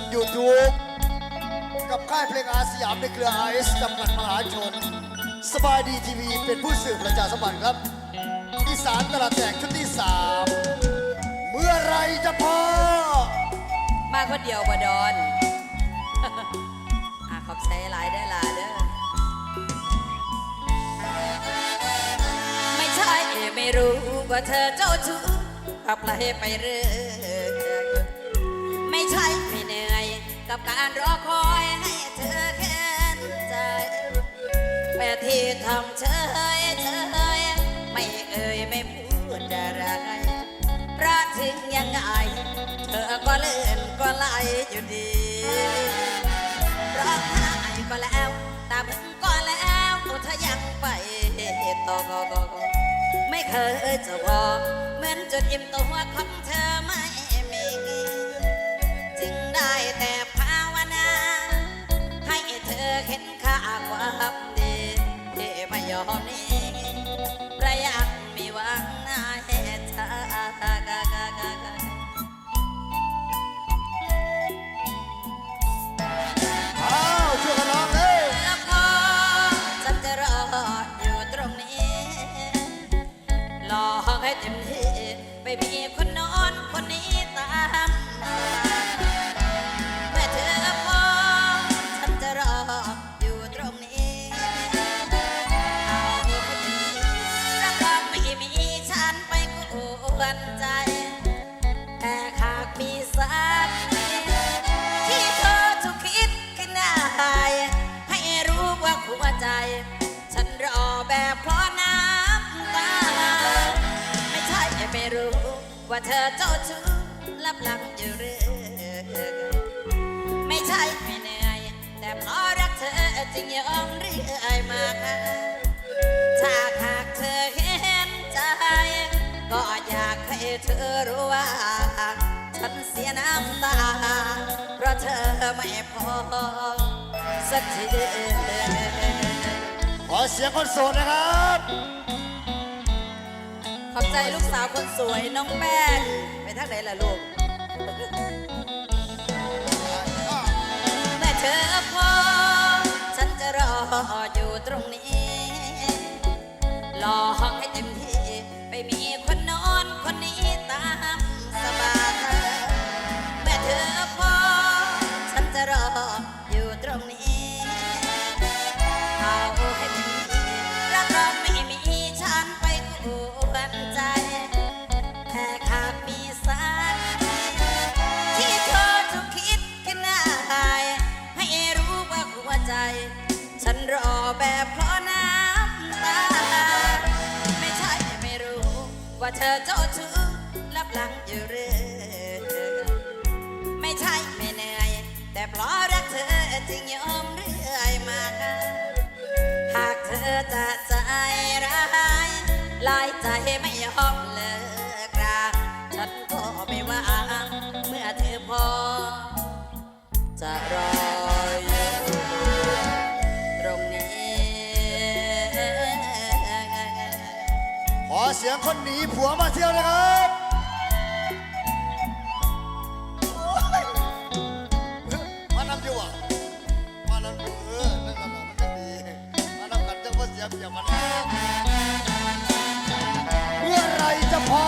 น YouTube กับค่ายเพลงอาสยามในเครือ RS จำกัดมหาชน สบายดีทีวีเป็นผู้สื่อประชาสัมพันธ์ครับ อีสานตลาดแตกชุดที่ 3 เมื่อไรจะพอ มาคนเดียวบดอนอะขอบใจหลายได้หลายเด้อ ไม่ใช่ไม่รู้ว่าเธอเจ้าชู้กับใครไปเรื่อยไม่ใช่ กับการรอคอยให้เธอแค้นใจแต่ที่ทำเฉยเฉยไม่เอ่ยไม่พูดอะไรพราะถึงยังไง เธอก็เลื่อนก็ไหลอยู่ดีร้องไห้ก็แล้วตาบึงก็แล้วเธอยังไปต่อไม่เคยจะพอเหมือนจุดอิ่มตัวของเธอไม่ อนี้ประยัดมีหวังให้เธออ้าวช่วยกันร้อจะรออยู่ตรงนี้รอให้เต็มที่ไปมีคนนอนคนนี้ เธอเจ้าชู้ลับหลังอยู่เรื่อยไม่ใช่ไม่เหนื่อย แต่เพราะรักเธอจึงยอมเรื่อยมาถ้าหากเธอเห็นใจ ก็อยากให้เธอรู้ว่า ฉันเสียน้ำตา เพราะเธอไม่พอสักทีขอเสียงคนโสดนะครับ อบใจลูกสาวคนสวยน้องแป้งไปทางไหนล่ะลูกแม่เธอพอ ฉันจะรออยู่ตรงนี้ รอให้เต็มที่ไปมีคน ว่าเธอเจ้าชู้รับหลังอยู่เรื่อยไม่ใช่ไม่เหนื่อย แต่เพราะรักเธอจึงยอมเรื่อยมา หากเธอจะใจร้ายลายใจไม่ยอมเลิกราฉันก็ไม่ว่าเมื่อเธอพอ เสียงคนหนีผัวมาเที่ยวนะครับมานำอยู่อะมานำเออนั่นแหละมันจะดีมานำกันจังว่าเสียเปียบกันเมื่อไรจะพอ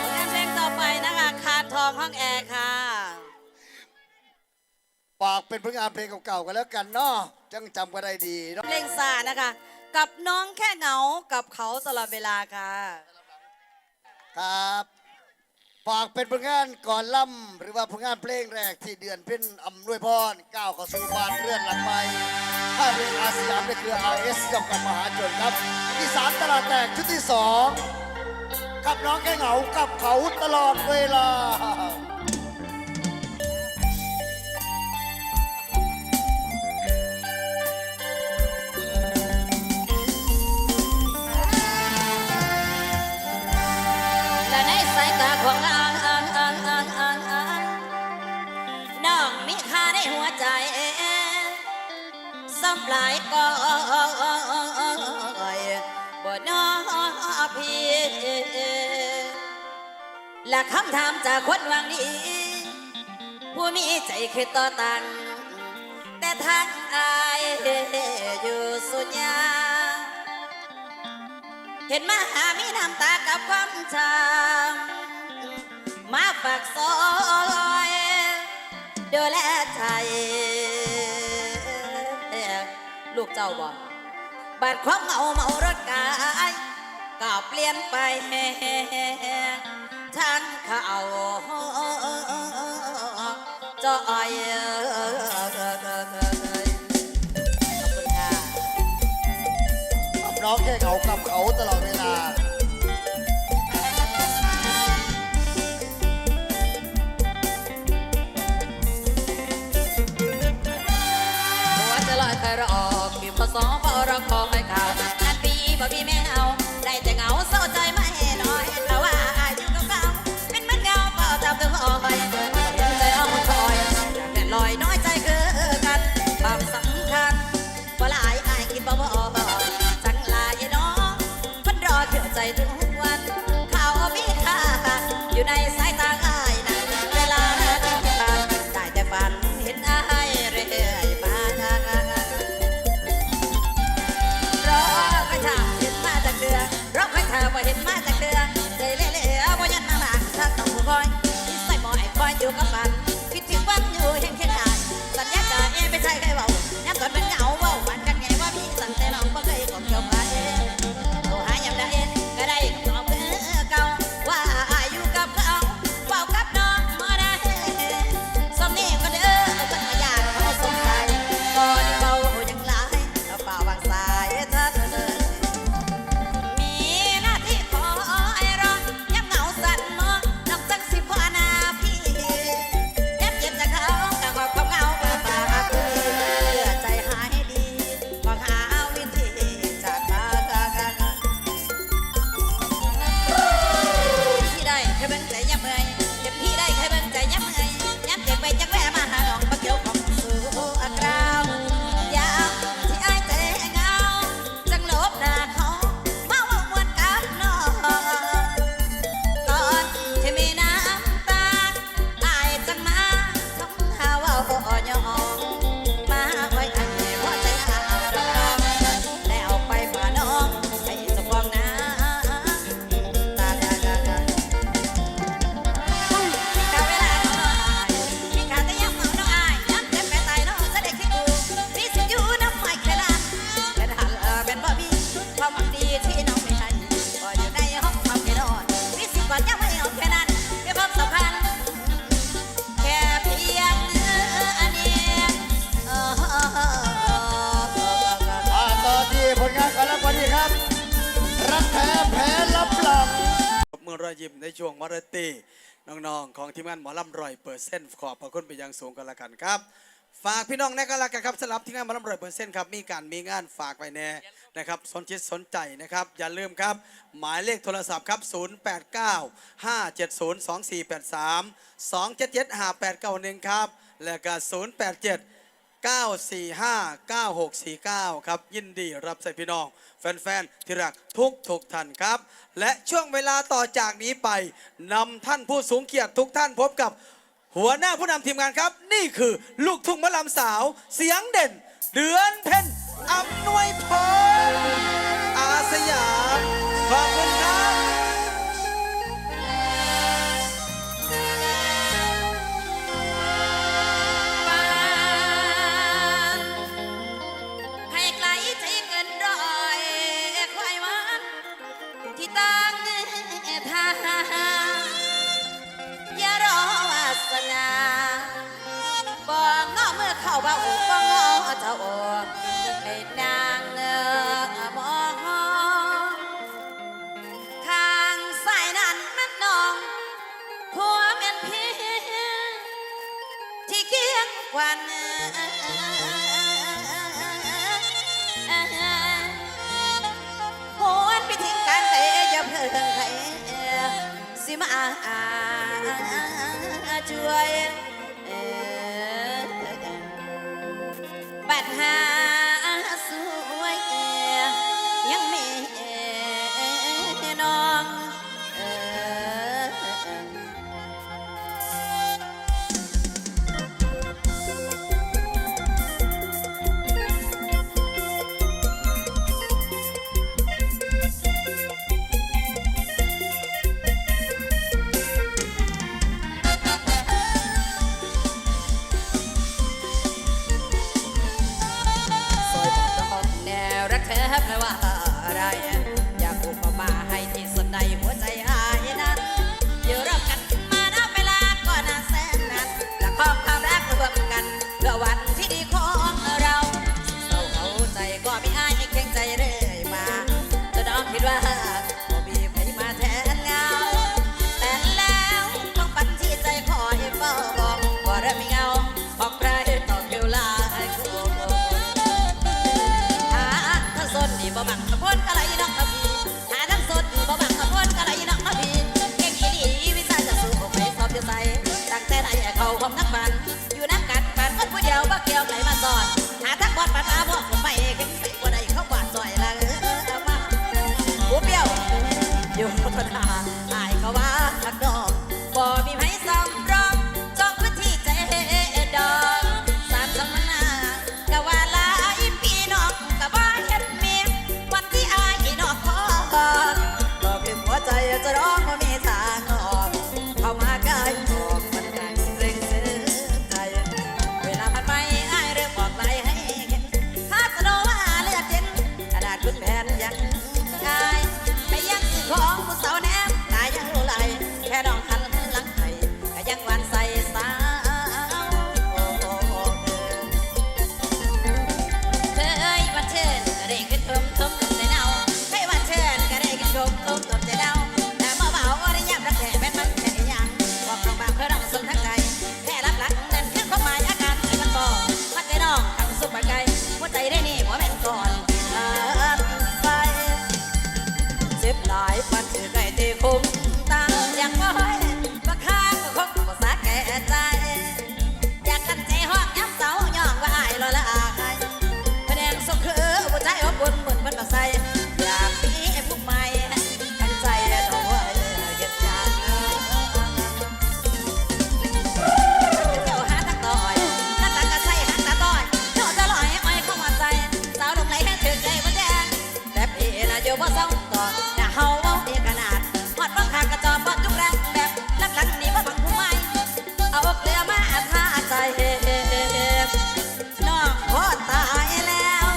ผลงานเพลงต่อไปนะคะคานทองห้องแอร์ค่ะฝากเป็นผลงานเพลงเก่าๆกันแล้วกันเนาะจังจำก็ได้ดีเนาะ เพลงซานะคะ กับน้องแค่เหงากับเขาตลอดเวลาค่ะ ครับฝากเป็นผลงานก่อนล่ำหรือว่าผลงานเพลงแรกที่เดือนเพ็ญอำนวยพรก้าวเข้าสู่บานเรือนหลังใหม่ค่ายเพลงอาสยามในเครือ RS กับกับมหาชนครับอีสานตลาดแตกชุดที่สองกับน้องแค่เหงากับเขาตลอดเวลา หัวใจสำหลายก็บ่น้อพี่และคำถามจากคนวังนี้ ผู้มีใจคือต่อตัน แต่ทางอายอยู่สุญญาเห็นมาหามีน้ำตากับความจำมาฝากซอย ดูแลใจลูกเจ้าบ่บาดความเหงาเมารถกายก็เปลี่ยนไปทางเขาจอยขอบคุณค่ะกับน้องแค่เขากับเขาตลอดเวลา ปีพศพอรอคอยข่าวนันปีบ่มีแม่เอา ได้แต่เหงาเศร้าใจไม่น้อยแต่ว่าอายุกับเขาเป็นเหมือนเงาเฝ้าจับตัวคอยเห็นใจเอาคอยอยากแต่ลอยน้อยใจคือกันความสำคัญว่าหลายอายกินบ่บ่จังลายน้องคนรอเขียวใจทุกวันข่าวมีค่าอยู่ใน ทีมงานหมอลำรอยเปอร์เซ็นต์ขอบพระคุณไปยังสูงกันละกันครับ ฝากพี่น้องแน่กันละกันครับสำหรับทีมงานหมอลำรอยเปอร์เซ็นต์ครับมีการมีงานฝากไว้แน่นะครับสนจิตสนใจนะครับ อย่าลืมครับ หมายเลขโทรศัพท์ครับ 089 570 2483 277 5891 ครับ และก็087 945-9649 ครับ ยินดีรับใส่พี่น้อง แฟนๆ ที่รักทุกทุกท่านครับ และช่วงเวลาต่อจากนี้ไปนำท่านผู้สูงเกียรติทุกท่านพบกับ หัวหน้าผู้นำทีมงานครับ นี่คือลูกทุ่งมะลำสาว เสียงเด่น เดือนเพ็ญอำนวยพรอาสยามขอบคุณครับ สิมาช่วยปัญห อยู่บ่เศร้าต่อหน้เฮาเว้าเอกนาดหอดบังคากระจอบบ่ทุกแรงแบบลักหลังนี้บ่ฟังผู้ใหม่เอาเกลือมาอาทาใจน้องพ่อตายแล้ว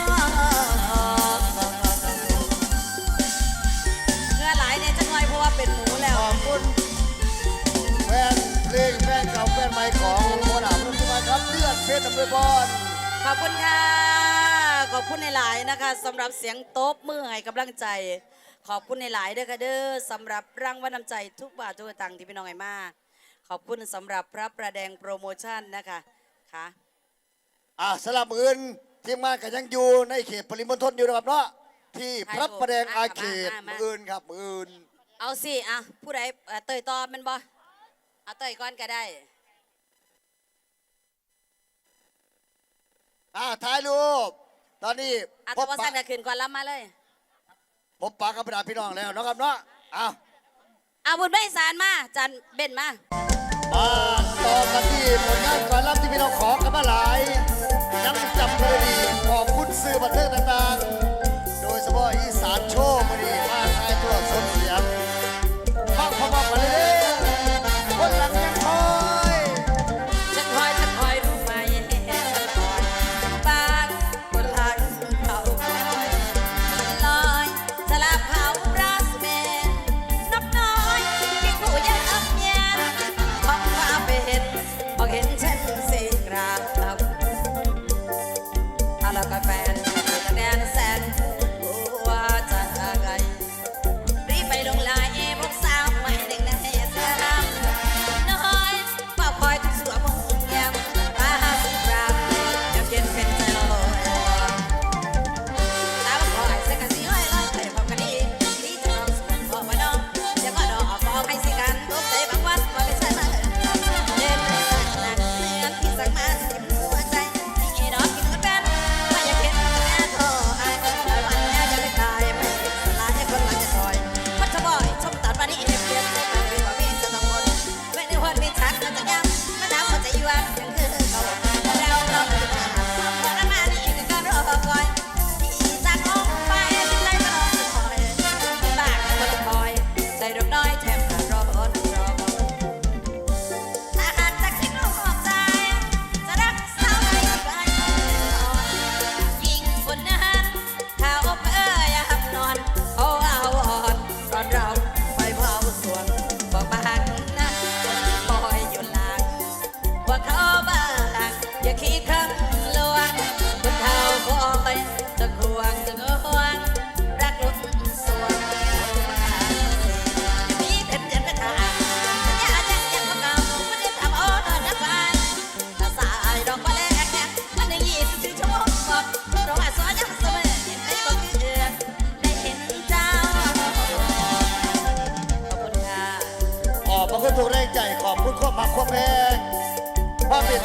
เงื่อหลายเนี่ยจะง่อยเพราะว่าเป็นหมูแล้ว ขอบคุณแฟนเพลงแฟนเก่าแฟนใหม่ของโมดาพรุ่งนี้ครับเลือดเพชรอำนอบอรขอบคุณค่ะ ขอบคุณในหลายๆนะคะสำหรับเสียงโต๊บมือให้กำลังใจ ขอบคุณในหลายๆเด้อค่ะเด้อสำหรับรางวัลน้ำใจทุกบาททุกสตังค์ที่พี่น้องให้มาขอบคุณสำหรับพระประแดงโปรโมชั่นนะคะค่ะอะสลับอื่นทีมงานก็ยังอยู่ในเขตปริมณฑลอยู่นะครับเนาะที่พระประแดงอาเขตมืออื่นครับมืออื่นเอาสิอะผู้ใดเอ่อเตยต่อแมันบ่เอาเตยก่อนก็ได้อะถ่ายรูป ตอนนี้อะพถ้าบว่าปะสั่นก็ขึ้นก่อนรับมาเลย พบปะกับบรรดาพี่น้องแล้วนะครับเนาะอ้าวเอาบุญใบสารมาจันเบนมามาต่อกันที่ผลงานก่อนรับที่พี่น้องขอกันมาหลายยังจำเพลดีขอบคุณสื่อบันเทิงต่างๆ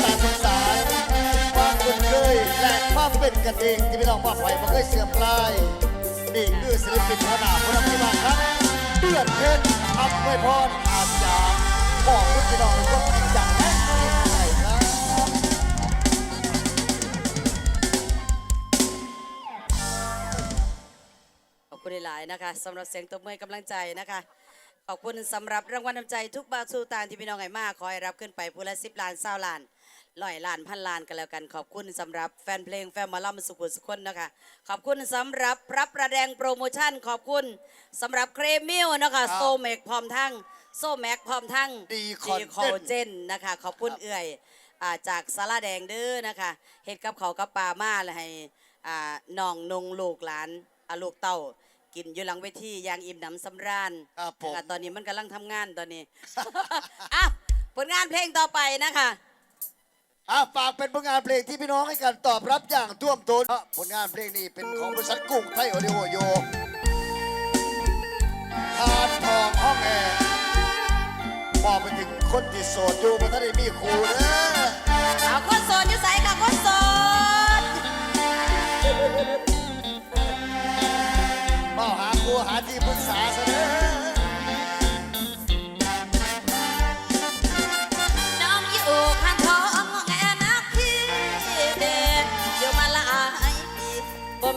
ตาสงสารความคุ้นเคยและความเป็นกันเองที่พี่น้องมาไฟมาเคยเสื่อมคลายนี่คือศิลปินหัวหน้าพระพิมานครับเดือนเพชรอัพไวยพรอาสยามบอกคุณพี่น้องในความจริงจังและจริงใจนะขอบคุณหลายนะคะสำหรับเสียงตบมือกำลังใจนะคะ ขอบคุณสำหรับรางวัลน้ำใจทุกบาทสูตานที่พี่น้องไห้มากขอให้รับขึ้นไปผู้ละสิบล้านเศร้าล้าน ร้อยล้านพันล้านกันแล้วกัน ขอบคุณสำหรับแฟนเพลงแฟนหมอลำสุขุมสุขคนนะคะขอบคุณสำหรับพระประแดงโปรโมชั่น ขอบคุณสำหรับเครมมิลนะคะโซเมกพร้อมทั้งโซแม็กพร้อมทั้งดีคดีอนคอลเทเจนนนะคะ ขอบคุณเอื่อยอาจากสาราแดงเด้อนะคะเฮ็ดกับเขาวกับปลามาแล้วให้อ่าน้องนงลูกหลานอาลูกเต้ากินอยู่หลังเวทีอย่างอิ่มหนำสำราญครับผมนะคะตอนนี้มันกำลังทำงานตอนนี้อ้าวผลงานเพลงต่อไปนะคะ อะฝากเป็นผลงานเพลงที่พี่น้องให้การตอบรับอย่างท่วมท้นผลงานเพลงนี้เป็นของบริษัทกรุงไทยโอดิโอโยทานทองห้องแอร์บอกไปถึงคนที่โสดอยู่มันถ้าได้มีครูเด้อเอาคนโสดอยู่ใส่ค่ะคนโสดมาหาครูหาที่ปรึกษาซะเด้อ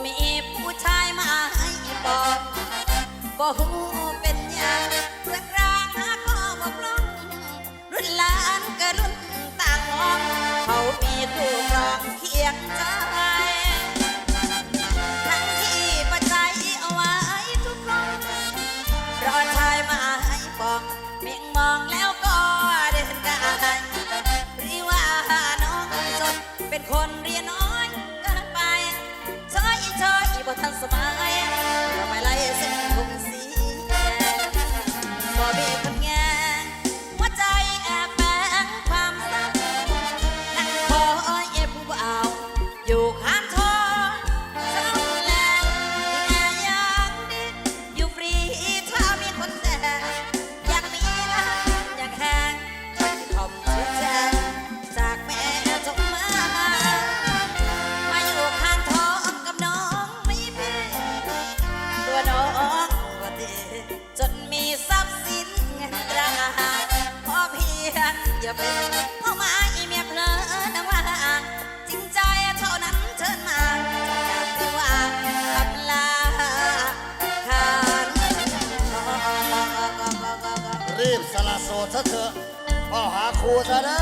มีผู้ชายมาให้บอกบ่หูเป็นยางเรื่องรางหาก็บกล้อง รุ่นหลานก็รุ่นต่างห้อง เขามีคู่ครองเคียงใจทั้งที่ปัจจัยเอาไว้ทุกคน รอชายมาให้บอกเมียงมองแล้วก็เดินได้รีว่าน้องจนเป็นคน สบาย ครูซะนะ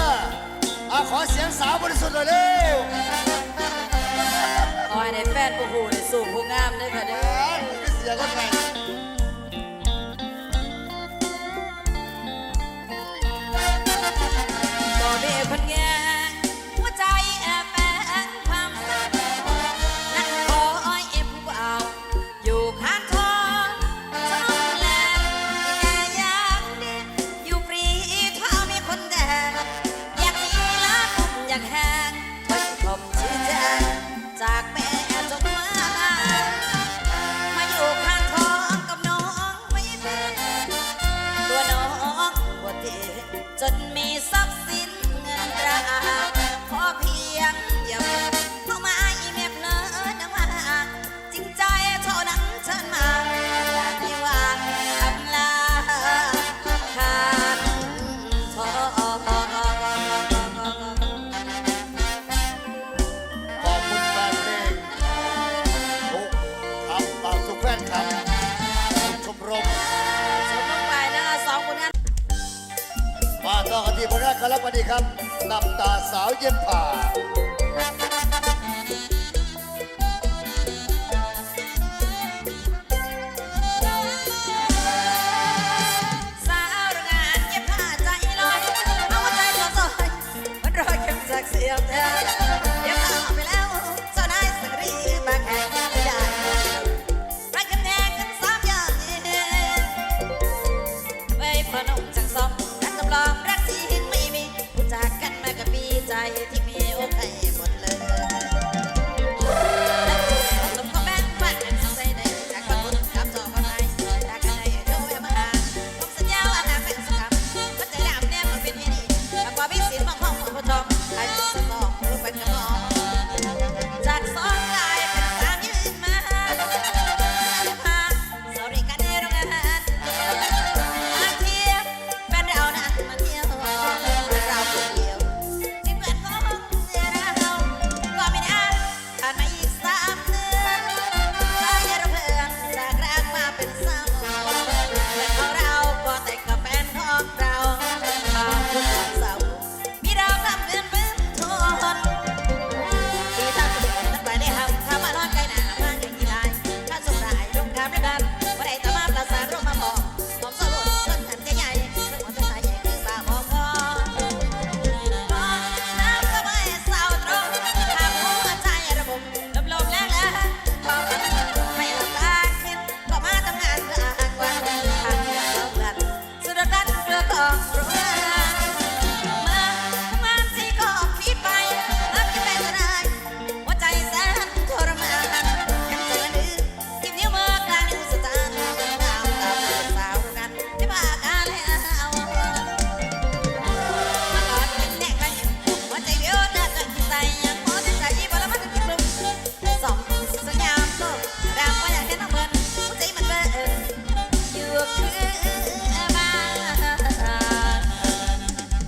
อาขอเสียงสาวบริสุทธิ์เลยเร็วขอในแฟนผู้หูในสู่ผู้งามด้วยค่ะเด้อ เสียงก็ไง จนมีส นำตาสาวเย็นผ่า